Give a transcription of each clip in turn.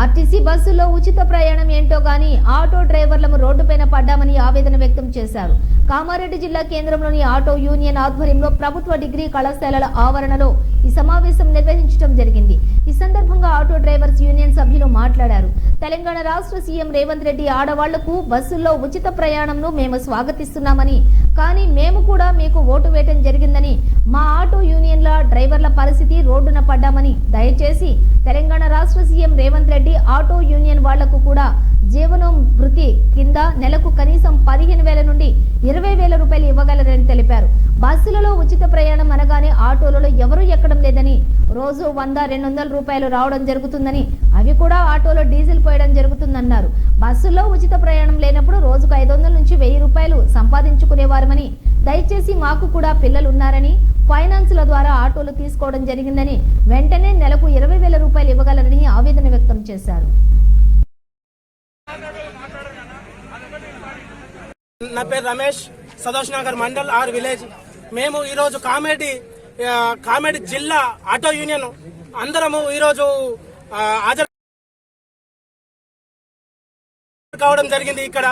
RTC బస్సులో ఉచిత ప్రయాణం ఏంటో గాని ఆటో డ్రైవర్లను రోడ్డుపైన పడ్డామని ఆవేదన వ్యక్తం చేశారు. కామారెడ్డి జిల్లా కేంద్రంలోని ఆటో యూనియన్ ఆధ్వర్యంలో ప్రభుత్వ డిగ్రీ కళాశాలల ఆవరణలో ఈ సమావేశం నిర్వహించడం జరిగింది. ఈ సందర్భంగా ఆటో డ్రైవర్స్ యూనియన్ సభ్యులు మాట్లాడారు. తెలంగాణ రాష్ట్ర సీఎం రేవంత్ రెడ్డి ఆడవాళ్ళకు బస్సుల్లో ఉచిత ప్రయాణంను మేము స్వాగతిస్తున్నామని కానీ మేము కూడా మీకు ఓటు వేయటం జరిగిందని మా ఆటో యూనియన్ల డ్రైవర్ల పరిస్థితి రోడ్డున పడ్డామని దయచేసి తెలంగాణ రాష్ట్ర CM Revanth Reddy auto union వాళ్ళకు కూడా జీవనం వృత్తి కింద నెలకు కనీసం పదిహేను వేల నుండి ఇరవై వేల రూపాయలు ఇవ్వగలరని తెలిపారు. బస్సులలో ఉచిత ప్రయాణం అనగానే ఆటోలలో ఎవరూ ఎక్కడం లేదని రోజు వంద రెండు వందల రూపాయలు రావడం జరుగుతుందని అవి కూడా ఆటోలో డీజిల్ పోయడం జరుగుతుందన్నారు. బస్సుల్లో ఉచిత ప్రయాణం లేనప్పుడు రోజుకు ఐదు వందల నుంచి వెయ్యి రూపాయలు సంపాదించుకునేవారమని దయచేసి మాకు కూడా పిల్లలు ఉన్నారని ఫైనాన్స్ల ద్వారా ఆటోలు తీసుకోవడం జరిగిందని వెంటనే నెలకు ఇరవై వేల రూపాయలు ఇవ్వగలరని ఆవేదన వ్యక్తం చేశారు. నా పేరు రమేష్ సదోష్ నగర్ మండల్ ఆర్ విలేజ్. మేము ఈరోజు కామెడీ కామెడీ జిల్లా ఆటో యూనియన్ అందరము ఈరోజు హాజరు కావడం జరిగింది ఇక్కడ.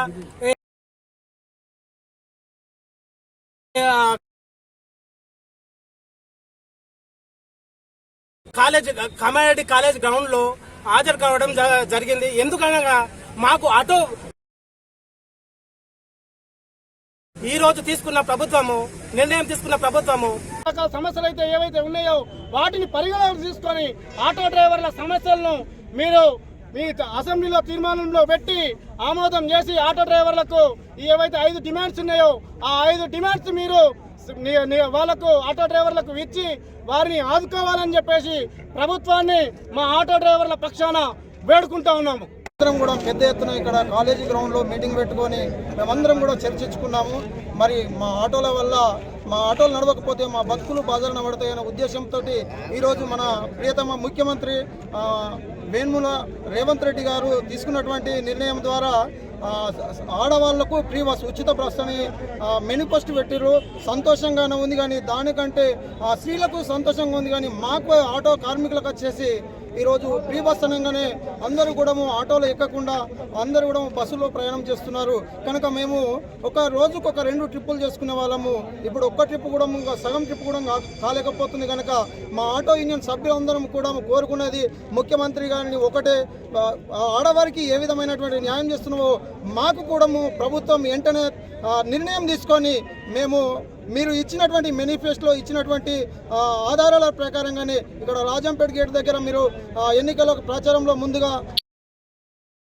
కాలేజ్ కమారెడ్డి కాలేజ్ గ్రౌండ్లో హాజరు కావడం జ- జరిగింది. ఎందుకనగా మాకు ఆటో ఈ రోజు తీసుకున్న ప్రభుత్వము నిర్ణయం తీసుకున్న ప్రభుత్వము. రకాల సమస్యలు అయితే ఏవైతే ఉన్నాయో వాటిని పరిగణలోకి తీసుకొని ఆటో డ్రైవర్ల సమస్యలను మీరు మీ అసెంబ్లీలో తీర్మానంలో పెట్టి ఆమోదం చేసి ఆటో డ్రైవర్లకు ఏవైతే ఐదు డిమాండ్స్ ఉన్నాయో ఆ ఐదు డిమాండ్స్ మీరు వాళ్ళకు ఆటో డ్రైవర్లకు ఇచ్చి వారిని ఆదుకోవాలని చెప్పేసి ప్రభుత్వాన్ని మా ఆటో డ్రైవర్ల పక్షాన వేడుకుంటా ఉన్నాము. అందరం కూడా పెద్ద ఎత్తున ఇక్కడ కాలేజీ గ్రౌండ్లో మీటింగ్ పెట్టుకొని మేమందరం కూడా చర్చించుకున్నాము. మరి మా ఆటోల వల్ల మా ఆటోలు నడవకపోతే మా బతుకులు బాధలు పడతాయనే ఉద్దేశంతో ఈరోజు మన ప్రియతమ ముఖ్యమంత్రి వేణుముల రేవంత్ రెడ్డి గారు తీసుకున్నటువంటి నిర్ణయం ద్వారా ఆడవాళ్ళకు ఫ్రీ బస్ ఉచిత బస్ అని మెనిఫెస్ట్ పెట్టిర్రు. సంతోషంగానే ఉంది కానీ దానికంటే ఆ, స్త్రీలకు సంతోషంగా ఉంది కానీ మాకు ఆటో కార్మికులకు వచ్చేసి ఈరోజు ఫ్రీ బస్ అనగానే అందరూ కూడా ఆటోలో ఎక్కకుండా అందరూ కూడా బస్సులో ప్రయాణం చేస్తున్నారు. కనుక మేము ఒక రోజుకు ఒక రెండు ట్రిప్పులు చేసుకునే వాళ్ళము. ఇప్పుడు ఒక్క ట్రిప్ కూడా ఇంకా సగం ట్రిప్ కూడా కాలేకపోతుంది కనుక మా ఆటో యూనియన్ సభ్యులందరం కూడా కోరుకునేది ముఖ్యమంత్రి గారిని ఒకటే ఆడవారికి ఏ విధమైనటువంటి న్యాయం చేస్తున్నామో మాకు కూడా ప్రభుత్వం వెంటనే నిర్ణయం తీసుకొని మేము మీరు ఇచ్చినటువంటి మేనిఫెస్టోలో ఇచ్చినటువంటి ఆధారాల ప్రకారంగానే ఇక్కడ రాజంపేట గేట్ దగ్గర మీరు ఎన్నికల ప్రచారంలో ముందుగా